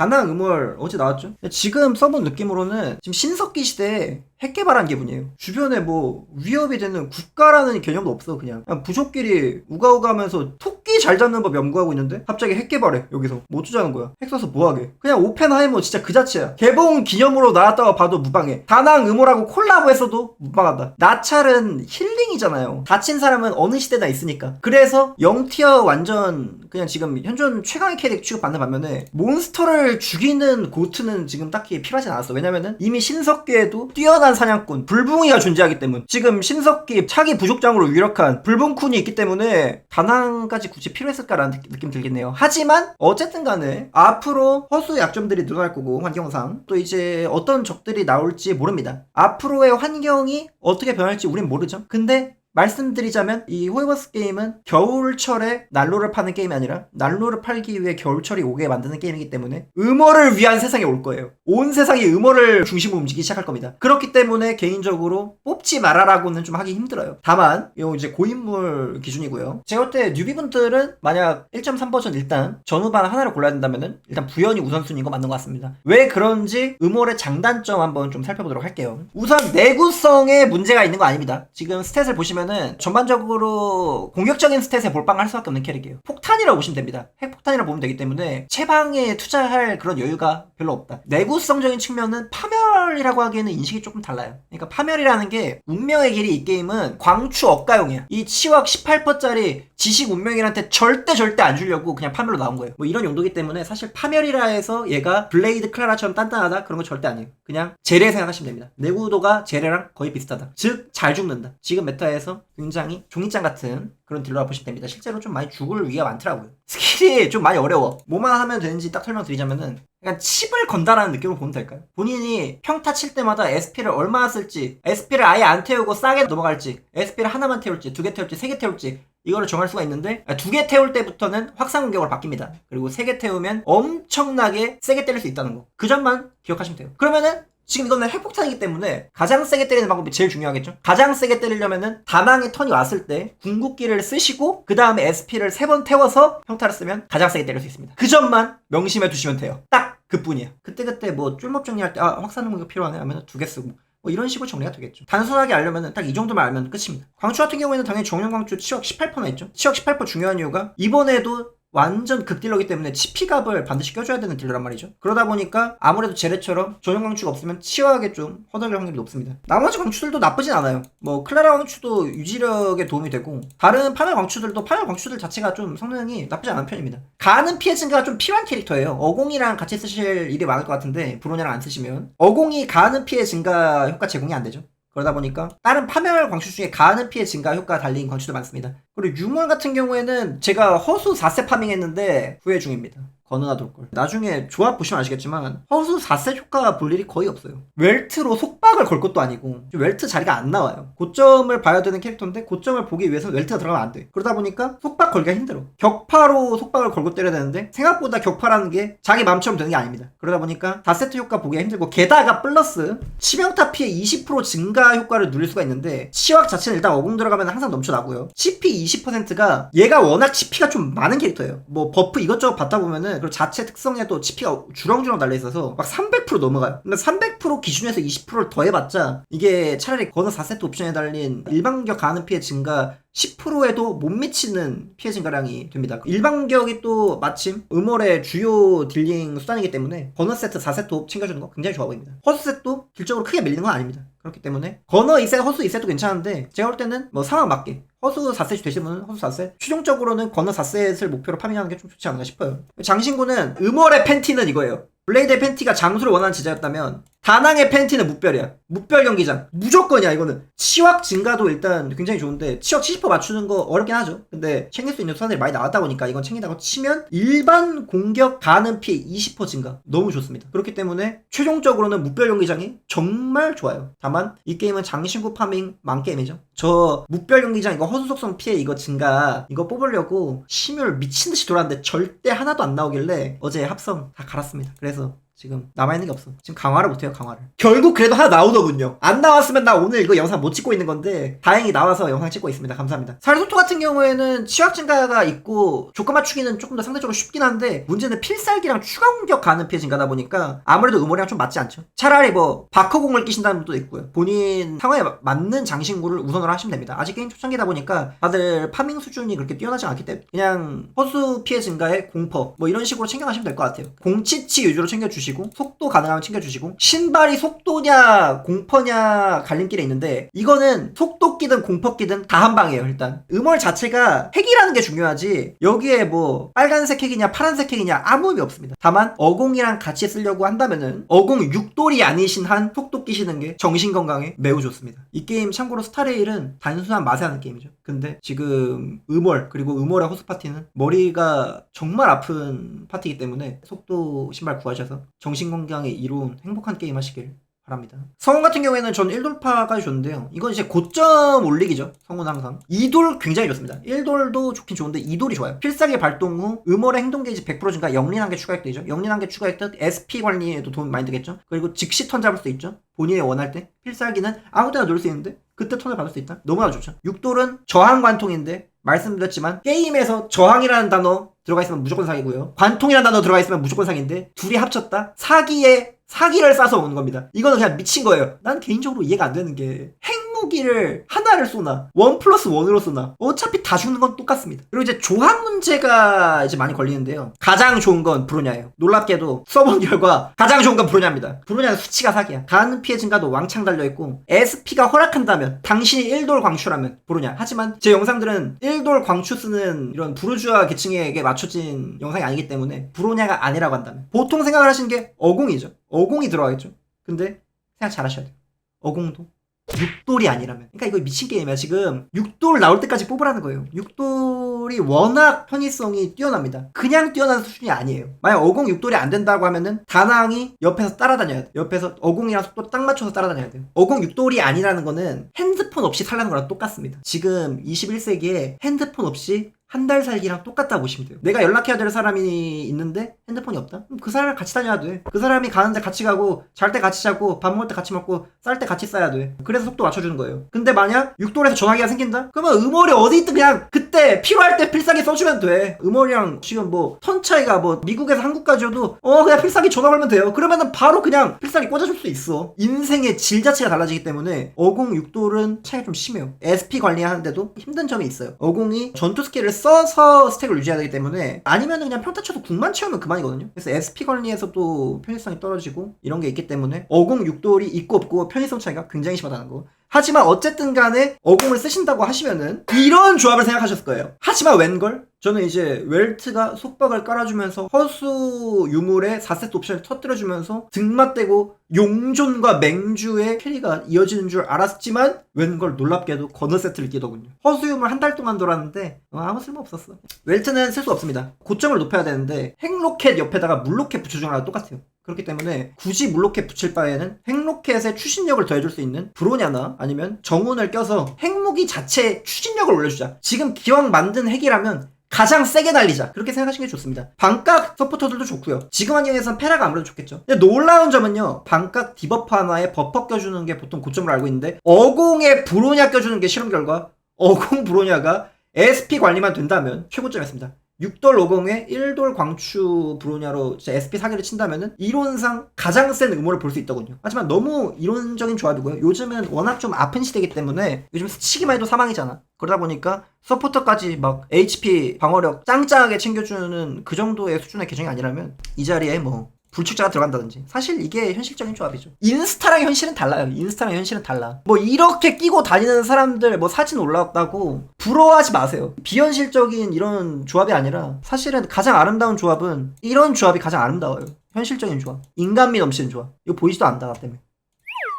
다낭 음월 어제 나왔죠? 지금 써본 느낌으로는 지금 신석기 시대에 핵 개발한 기분이에요. 주변에 뭐 위협이 되는 국가라는 개념도 없어 그냥. 그냥 부족끼리 우가우가하면서 잘 잡는 법 연구하고 있는데 갑자기 핵 개발해 여기서 뭐 어쩌자는 거야? 핵 써서 뭐하게? 그냥 오펜하이머 진짜 그 자체야. 개봉 기념으로 나왔다가 봐도 무방해. 다낭 음호라고 콜라보했어도 무방하다. 나찰은 힐링이잖아요. 다친 사람은 어느 시대나 있으니까. 그래서 영티어 완전 그냥 지금 현존 최강의 캐릭 취급받는 반면에 몬스터를 죽이는 고트는 지금 딱히 필요하진 않았어. 왜냐면은 이미 신석기에도 뛰어난 사냥꾼 불붕이가 존재하기 때문. 지금 신석기 차기 부족장으로 유력한 불붕쿤이 있기 때문에 다낭까지 굳이 필요했을까라는 느- 느낌 들겠네요. 하지만 어쨌든 간에 앞으로 허수 약점들이 늘어날 거고 환경상 또 이제 어떤 적들이 나올지 모릅니다. 앞으로의 환경이 어떻게 변할지 우린 모르죠. 근데 말씀드리자면 이 호이버스 게임은 겨울철에 난로를 파는 게임이 아니라 난로를 팔기 위해 겨울철이 오게 만드는 게임이기 때문에 음호를 위한 세상이 올 거예요. 온 세상이 음호를 중심으로 움직이기 시작할 겁니다. 그렇기 때문에 개인적으로 뽑지 말아라고는 좀 하기 힘들어요. 다만 이거 이제 고인물 기준이고요. 제가 볼 때 뉴비분들은 만약 1.3 버전 일단 전후반 하나를 골라야 된다면은 일단 부연이 우선순위인 거 맞는 것 같습니다. 왜 그런지 음홀의 장단점 한번 좀 살펴보도록 할게요. 우선 내구성에 문제가 있는 거 아닙니다. 지금 스탯을 보시면 은 전반적으로 공격적인 스탯에 몰빵할 수밖에 없는 캐릭이에요. 폭탄이라고 보시면 됩니다. 핵폭탄이라고 보면 되기 때문에 채방에 투자할 그런 여유가 별로 없다. 내구성적인 측면은 파멸이라고 하기에는 인식이 조금 달라요. 그러니까 파멸이라는 게 운명의 길이 이 게임은 광추 억가용이야. 이 치확 18%짜리 지식 운명이한테 절대 절대 안 주려고 그냥 파멸로 나온 거예요. 뭐 이런 용도기 때문에 사실 파멸이라 해서 얘가 블레이드 클라라처럼 단단하다 그런 거 절대 아니에요. 그냥 제레 생각하시면 됩니다. 내구도가 제레랑 거의 비슷하다. 즉 잘 죽는다. 지금 메타에서 굉장히 종이장 같은 그런 딜러라 보시면 됩니다. 실제로 좀 많이 죽을 위가 많더라고요. 스킬이 좀 많이 어려워. 뭐만 하면 되는지 딱 설명드리자면은 약간 칩을 건다라는 느낌으로 보면 될까요? 본인이 평타 칠 때마다 SP를 얼마나 쓸지, SP를 아예 안 태우고 싸게 넘어갈지, SP를 하나만 태울지, 두 개 태울지, 세 개 태울지, 이거를 정할 수가 있는데 두 개 태울 때부터는 확산 공격으로 바뀝니다. 그리고 세 개 태우면 엄청나게 세게 때릴 수 있다는 거. 그 점만 기억하시면 돼요. 그러면은 지금 이거는 핵폭탄이기 때문에 가장 세게 때리는 방법이 제일 중요하겠죠? 가장 세게 때리려면은 다낭의 턴이 왔을 때 궁극기를 쓰시고 그 다음에 SP를 세 번 태워서 평타를 쓰면 가장 세게 때릴 수 있습니다. 그 점만 명심해 두시면 돼요. 딱 그뿐이에요. 그때그때 뭐 쫄목 정리할 때 아 확산 공격 필요하네 하면 두 개 쓰고 뭐 이런 식으로 정리가 되겠죠. 단순하게 알려면 딱 이 정도만 알면 끝입니다. 광추 같은 경우에는 당연히 정령 광추 치역 18%나 있죠. 치역 18% 중요한 이유가 이번에도 완전 극딜러기 때문에 치피갑을 반드시 껴줘야 되는 딜러란 말이죠. 그러다 보니까 아무래도 제레처럼 전용 광추가 없으면 치유하게 좀 허덕일 확률이 높습니다. 나머지 광추들도 나쁘진 않아요. 뭐 클라라 광추도 유지력에 도움이 되고 다른 파멸 광추들도 파멸 광추들 자체가 좀 성능이 나쁘지 않은 편입니다. 가는 피해 증가가 좀 필요한 캐릭터예요. 어공이랑 같이 쓰실 일이 많을 것 같은데 브로냐랑 안 쓰시면 어공이 가는 피해 증가 효과 제공이 안 되죠. 그러다 보니까 다른 파멸 광추 중에 가하는 피해 증가 효과 달린 광추도 많습니다. 그리고 유물 같은 경우에는 제가 허수 4세 파밍했는데 후회 중입니다. 건너나 돌걸. 나중에 조합 보시면 아시겠지만 허수 4세 효과가 볼 일이 거의 없어요. 웰트로 속박을 걸 것도 아니고 웰트 자리가 안 나와요. 고점을 봐야 되는 캐릭터인데 고점을 보기 위해서는 웰트가 들어가면 안 돼. 그러다 보니까 속박 걸기가 힘들어. 격파로 속박을 걸고 때려야 되는데 생각보다 격파라는 게 자기 마음처럼 되는 게 아닙니다. 그러다 보니까 4세트 효과 보기가 힘들고 게다가 플러스 치명타 피해 20% 증가 효과를 누릴 수가 있는데 치확 자체는 일단 어공 들어가면 항상 넘쳐나고요. CP 20%가 얘가 워낙 CP가 좀 많은 캐릭터예요. 뭐 버프 이것저것 받다 보면은 그리고 자체 특성에도 CP가 주렁주렁 달려 있어서 막 300% 넘어가요. 근데 300% 기준에서 20%를 더해봤자 이게 차라리 건너 4세트 옵션에 달린 일반격 가는 피해 증가 10%에도 못 미치는 피해 증가량이 됩니다. 일반격이 또 마침 음월의 주요 딜링 수단이기 때문에 건너 세트 4세트 옵 챙겨주는 거 굉장히 좋아 보입니다. 허수 셋도 딜적으로 크게 밀리는 건 아닙니다. 그렇기 때문에 건너 2셋, 허수 2셋도 괜찮은데 제가 볼 때는 뭐 상황 맞게 허수 4셋이 되시는 분은 허수 4셋 최종적으로는 건너 4셋을 목표로 파밍하는 게 좀 좋지 않나 싶어요. 장신구는 음월의 팬티는 이거예요. 블레이드의 팬티가 장수를 원하는 제자였다면 다낭의 팬티는 무별이야. 무별 경기장. 무조건이야 이거는. 치확 증가도 일단 굉장히 좋은데 치확 70% 맞추는 거 어렵긴 하죠. 근데 챙길 수 있는 수단들이 많이 나왔다 보니까 이건 챙긴다고 치면 일반 공격 가는 피해 20% 증가. 너무 좋습니다. 그렇기 때문에 최종적으로는 무별 경기장이 정말 좋아요. 다만 이 게임은 장신구 파밍 만 게임이죠. 저 무별 경기장 이거 허수속성 피해 이거 증가 이거 뽑으려고 심혈 미친 듯이 돌았는데 절대 하나도 안 나오길래 어제 합성 다 갈았습니다. 그래서 지금 남아있는 게 없어. 지금 강화를 못해요, 강화를. 결국 그래도 하나 나오더군요. 안 나왔으면 나 오늘 이거 영상 못 찍고 있는 건데, 다행히 나와서 영상 찍고 있습니다. 감사합니다. 살소토 같은 경우에는 치약 증가가 있고, 조건 맞추기는 조금 더 상대적으로 쉽긴 한데, 문제는 필살기랑 추가 공격 가는 피해 증가다 보니까, 아무래도 음모랑 좀 맞지 않죠. 차라리 뭐, 바커공을 끼신다는 분도 있고요. 본인 상황에 마- 맞는 장신구를 우선으로 하시면 됩니다. 아직 게임 초창기다 보니까, 다들 파밍 수준이 그렇게 뛰어나지 않기 때문에, 그냥 허수 피해 증가에 공퍼, 뭐 이런 식으로 챙겨가시면 될 것 같아요. 공치치 위주로 챙겨주시고, 속도 가능하면 챙겨주시고, 신발이 속도냐, 공퍼냐 갈림길에 있는데, 이거는 속도 끼든 공퍼 끼든 다 한 방이에요, 일단. 음월 자체가 핵이라는 게 중요하지, 여기에 뭐, 빨간색 핵이냐, 파란색 핵이냐, 아무 의미 없습니다. 다만, 어공이랑 같이 쓰려고 한다면은, 어공 6돌이 아니신 한 속도 끼시는 게 정신 건강에 매우 좋습니다. 이 게임 참고로 스타레일은 단순한 맛에 하는 게임이죠. 근데 지금 음월, 그리고 음월의 호스 파티는 머리가 정말 아픈 파티이기 때문에 속도 신발 구하셔서 정신 건강에 이로운 행복한 게임 하시길 바랍니다. 성운 같은 경우에는 전 1돌파까지 줬는데요. 이건 이제 고점 올리기죠. 성운 항상. 2돌 굉장히 좋습니다. 1돌도 좋긴 좋은데 2돌이 좋아요. 필살기 발동 후 음월의 행동 게이지 100% 증가, 영린 한개 추가 획득이죠. 영린 한개 추가 획득, SP 관리에도 도움 많이 되겠죠. 그리고 즉시 턴 잡을 수 있죠. 본인이 원할 때. 필살기는 아무 때나 누를 수 있는데 그때 턴을 받을 수 있다. 너무나 좋죠. 6돌은 저항 관통인데 말씀드렸지만 게임에서 저항이라는 단어 들어가 있으면 무조건 사기고요. 관통이라는 단어 들어가 있으면 무조건 사기인데 둘이 합쳤다 사기에 사기를 싸서 오는 겁니다. 이거는 그냥 미친 거예요. 난 개인적으로 이해가 안 되는 게핵 무기를 하나를 쏘나 원 플러스 원으로 쏘나 어차피 다 죽는 건 똑같습니다. 그리고 이제 조합 문제가 이제 많이 걸리는데요. 가장 좋은 건 브로냐예요. 놀랍게도 써본 결과 가장 좋은 건 브로냐입니다. 브로냐는 수치가 사기야. 가는 피해 증가도 왕창 달려있고 SP가 허락한다면 당신이 1돌 광추라면 브로냐. 하지만 제 영상들은 1돌 광추 쓰는 이런 부르주아 계층에게 맞춰진 영상이 아니기 때문에 브로냐가 아니라고 한다면 보통 생각을 하시는 게 어공이죠. 어공이 들어가겠죠. 근데 생각 잘 하셔야 돼요. 어공도 6돌이 아니라면. 그러니까 이거 미친 게임이야. 지금 6돌 나올 때까지 뽑으라는 거예요. 6돌이 워낙 편의성이 뛰어납니다. 그냥 뛰어난 수준이 아니에요. 만약 어공 6돌이 안 된다고 하면은 다낭이 옆에서 따라다녀야 돼. 옆에서 어공이랑 속도 딱 맞춰서 따라다녀야 돼요. 어공 6돌이 아니라는 거는 핸드폰 없이 살라는 거랑 똑같습니다. 지금 21세기에 핸드폰 없이 한 달 살기랑 똑같다 보시면 돼요. 내가 연락해야 될 사람이 있는데 핸드폰이 없다? 그럼 그 사람이랑 같이 다녀야 돼. 그 사람이 가는데 같이 가고 잘 때 같이 자고 밥 먹을 때 같이 먹고 쌀 때 같이 싸야 돼. 그래서 속도 맞춰주는 거예요. 근데 만약 6돌에서 전화기가 생긴다? 그러면 음월이 어디 있든 그냥 그때 필요할 때 필살기 써주면 돼. 음월이랑 지금 뭐 턴 차이가 뭐 미국에서 한국까지 오도 어 그냥 필살기 전화 걸면 돼요. 그러면은 바로 그냥 필살기 꽂아줄 수 있어. 인생의 질 자체가 달라지기 때문에 어공 6돌은 차이가 좀 심해요. SP 관리하는데도 힘든 점이 있어요. 어공이 전투 스킬을 써서 스택을 유지해야 되기 때문에 아니면 그냥 평타 쳐도 궁만 채우면 그만이거든요. 그래서 SP 관리에서도 편의성이 떨어지고 이런 게 있기 때문에 어공 6돌이 있고 없고 편의성 차이가 굉장히 심하다는 거. 하지만 어쨌든 간에 어공을 쓰신다고 하시면은 이런 조합을 생각하셨을 거예요. 하지만 웬걸? 저는 이제 웰트가 속박을 깔아주면서 허수 유물에 4세트 옵션을 터뜨려주면서 등맞대고 용존과 맹주의 캐리가 이어지는 줄 알았지만 웬걸 놀랍게도 건너 세트를 끼더군요. 허수 유물 한 달 동안 돌았는데 어, 아무 쓸모 없었어. 웰트는 쓸 수 없습니다. 고점을 높여야 되는데 핵로켓 옆에다가 물로켓 붙여주는 거랑 똑같아요. 그렇기 때문에 굳이 물로켓 붙일 바에는 핵로켓의 추진력을 더해줄 수 있는 브로냐나 아니면 정운을 껴서 핵무기 자체의 추진력을 올려주자. 지금 기왕 만든 핵이라면 가장 세게 날리자. 그렇게 생각하시는 게 좋습니다. 반각 서포터들도 좋고요. 지금 환경에선 페라가 아무래도 좋겠죠. 근데 놀라운 점은요. 반각 디버프 하나에 버퍼 껴주는 게 보통 고점으로 알고 있는데 어공에 브로냐 껴주는 게 실험 결과 어공 브로냐가 SP 관리만 된다면 최고점이었습니다. 6돌 50에 1돌 광추 브로냐로 진짜 SP 사기를 친다면은 이론상 가장 센 음모를 볼 수 있더군요. 하지만 너무 이론적인 조합이고요. 요즘은 워낙 좀 아픈 시대이기 때문에 요즘 스치기만 해도 사망이잖아. 그러다 보니까 서포터까지 막 HP 방어력 짱짱하게 챙겨주는 그 정도의 수준의 계정이 아니라면 이 자리에 뭐 불축자가 들어간다든지. 사실 이게 현실적인 조합이죠. 인스타랑 현실은 달라요. 인스타랑 현실은 달라. 뭐 이렇게 끼고 다니는 사람들 뭐 사진 올라왔다고 부러워하지 마세요. 비현실적인 이런 조합이 아니라 사실은 가장 아름다운 조합은 이런 조합이 가장 아름다워요. 현실적인 조합. 인간미 넘치는 조합. 이거 보이지도 않다 나 때문에.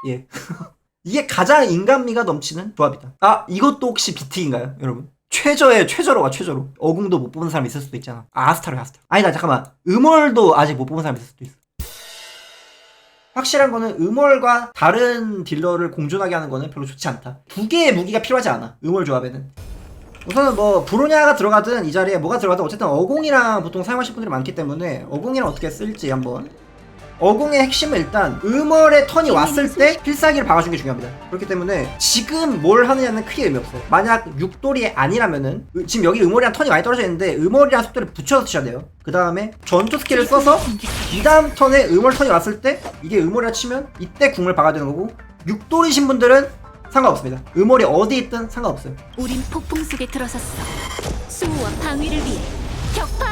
예. 이게 가장 인간미가 넘치는 조합이다. 아 이것도 혹시 비트인가요 여러분 최저의 최저로 와 최저로. 어궁도 못 뽑은 사람 있을 수도 있잖아. 아, 아스타로 아스타 아니다 잠깐만. 음월도 아직 못 뽑은 사람 있을 수도 있어. 확실한 거는 음월과 다른 딜러를 공존하게 하는 거는 별로 좋지 않다. 두 개의 무기가 필요하지 않아 음월 조합에는. 우선은 뭐 브로냐가 들어가든 이 자리에 뭐가 들어가든 어쨌든 어공이랑 보통 사용하실 분들이 많기 때문에 어공이랑 어떻게 쓸지 한번 어공의 핵심은 일단 음월의 턴이 왔을 때 필살기를 박아주는 게 중요합니다. 그렇기 때문에 지금 뭘 하느냐는 크게 의미 없어요. 만약 육돌이 아니라면은 으- 지금 여기 음월이랑 턴이 많이 떨어져 있는데 음월이랑 속도를 붙여서 치셔야 돼요. 그 다음에 전투 스킬을 써서 이 다음 턴에 음월 턴이 왔을 때 이게 음월이라 치면 이때 궁을 박아야 되는 거고 육돌이신 분들은 상관없습니다. 음월이 어디 있든 상관없어요. 우린 폭풍 속에 들어섰어. 수호와 방위를 위해 격파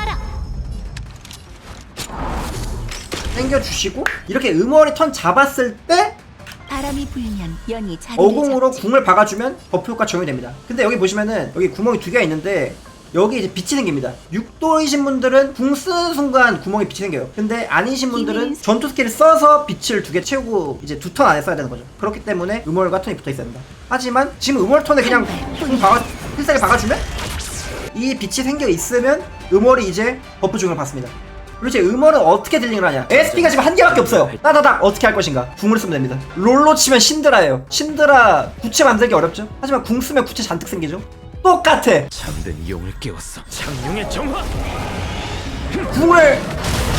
당겨주시고 이렇게 음월이 턴 잡았을 때 바람이 불면 연이 자리를 어공으로 잡지. 궁을 박아주면 버프 효과 적용이 됩니다. 근데 여기 보시면은 여기 구멍이 두 개가 있는데 여기 이제 빛이 생깁니다. 육도이신 분들은 궁 쓰는 순간 구멍에 빛이 생겨요. 근데 아니신 분들은 전투 스킬을 써서 빛을 두 개 채우고 이제 두 턴 안에 써야 되는 거죠. 그렇기 때문에 음월과 턴이 붙어 있어야 된다. 하지만 지금 음월 턴에 그냥 궁 박아 필살기 박아주면 이 빛이 생겨 있으면 음월이 이제 버프 적용을 받습니다. 이제 음월은 어떻게 딜링을 하냐? SP가 지금 한 개밖에 없어요. 따다닥 어떻게 할 것인가? 궁을 쓰면 됩니다. 롤로 치면 신드라예요. 신드라 구체 만들기 어렵죠? 하지만 궁 쓰면 구체 잔뜩 생기죠? 똑같아. 잠든 용을 깨웠어. 창룡의 정화. 궁을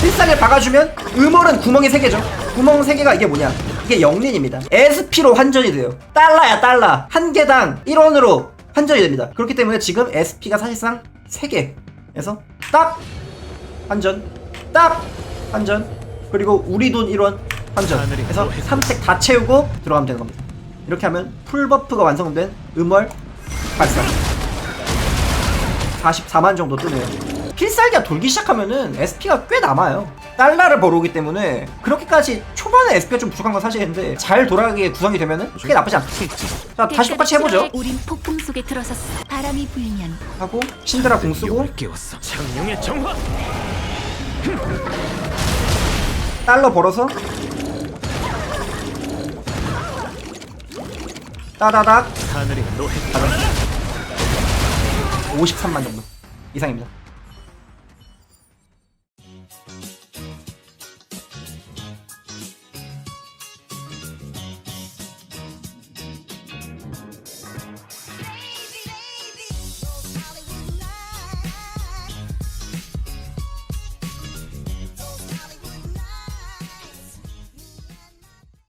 필살기를 박아주면 음월은 구멍이 세 개죠. 구멍 세 개가 이게 뭐냐? 이게 영린입니다. SP로 환전이 돼요. 달러야 달러. 한 개당 1원으로 환전이 됩니다. 그렇기 때문에 지금 SP가 사실상 세 개에서 딱 환전, 딱 환전, 그리고 우리 돈 1원 환전. 그래서 3색 다 채우고 들어가면 되는 겁니다. 이렇게 하면 풀버프가 완성된 음월 발사. 44만 정도 뜨네요. 필살기가 돌기 시작하면은 SP가 꽤 남아요. 달러를 벌어오기 때문에 그렇게까지 초반에 SP가 좀 부족한 건 사실인데 잘 돌아가게 구성이 되면은 크게 나쁘지 않겠지. 자 다시 똑같이 해보죠. 우린 폭풍 속에 들어섰어. 바람이 불면 하고 신드라 궁 쓰고 용을 깨웠어. 창룡의 정화. 달러 벌어서 따다닥 하늘이 노해. 53만 정도 이상입니다.